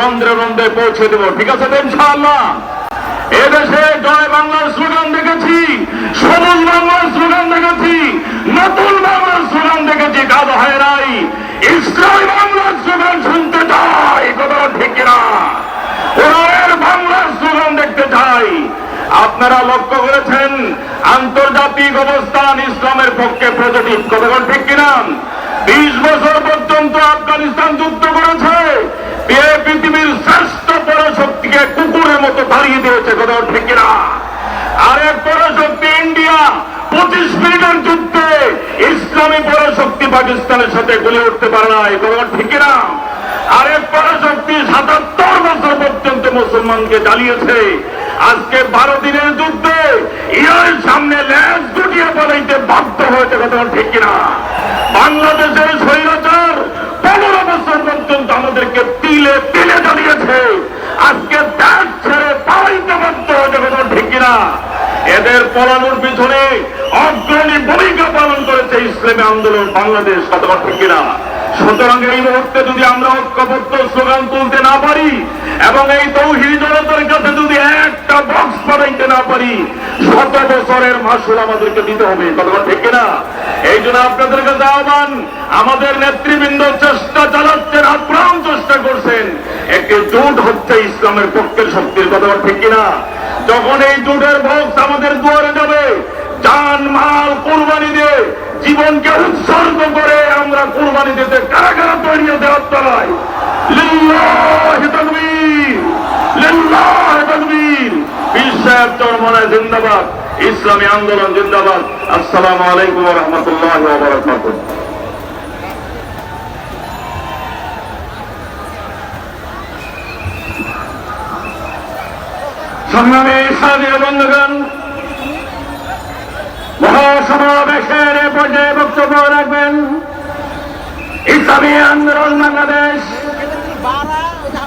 রন্ধ্রে রন্ধ্রে পৌঁছে দেবো। ঠিক আছে তো এদেশে জয় বাংলার স্লোগান দেখেছি, সবুজ বাংলার স্লোগান দেখেছি, নতুন বাংলার স্লোগান দেখেছি কাজ হয় নাই। ইসলামী বাংলার স্লোগান শুনতে চাই কথা ঠিক কিনা? কোরআনের বাংলার স্লোগান দেখতে চাই। আপনারা লক্ষ্য করেছেন, আন্তর্জাতিক অবস্থান ইসলামের পক্ষে পজিটিভ কথা ঠিক কিনা? কিনা আরেক পরাশক্তি ইন্ডিয়া পঁচিশ মিনিটের যুদ্ধে ইসলামী পরাশক্তি পাকিস্তানের সাথে গলে উঠতে পারে না কথা ঠিক কিনা? আরেক পরাশক্তি সাতাত্তর বছর পর্যন্ত মুসলমানকে জ্বালিয়েছে। আজকে বারো দিনের যুদ্ধে ইরার সামনে ল্যাস গুটিয়ে পালাইতে বাধ্য হয়েছে কথা ঠিক কিনা? বাংলাদেশের এদের পলানোর পিছনে অগ্রণী ভূমিকা পালন করেছে ইসলামী আন্দোলন বাংলাদেশ কথা ঠিক সুতরাং এই মুহূর্তে যদি আমরা ঐক্যবদ্ধ স্লোগান তুলতে না পারি এবং এই তৌহিদ জনতার কাছে যদি একটা বক্স বানাইতে না পারি, শত বছরের মাসুল আমাদেরকে দিতে হবে কথা ঠিক কিনা? এই জন্য আপনাদের কাছে আহ্বান, আমাদের নেতৃবৃন্দ চেষ্টা চালাচ্ছেন আপ্রাণ চেষ্টা করছেন। একটি জোট হচ্ছে ইসলামের পক্ষের শক্তির কথা ঠিক কিনা? যখন এই জোটের বক্স আমাদের দুয়ারে যাবে, জান মাল কোরবানি দিয়ে জীবনকে উৎসর্গ করে আমরা কোরবানি দিতে কারা কারা তৈরি হতে জিন্দাবাদ, ইসলামী আন্দোলন জিন্দাবাদ। আসসালামু আলাইকুম রাহমাতুল্লাহি সংগ্রামী সাথী বন্ধুগণ মহাসমাবেশের পর্যায়ে বক্তব্য রাখবেন। ইসলামী আন্দোলন বাংলাদেশ।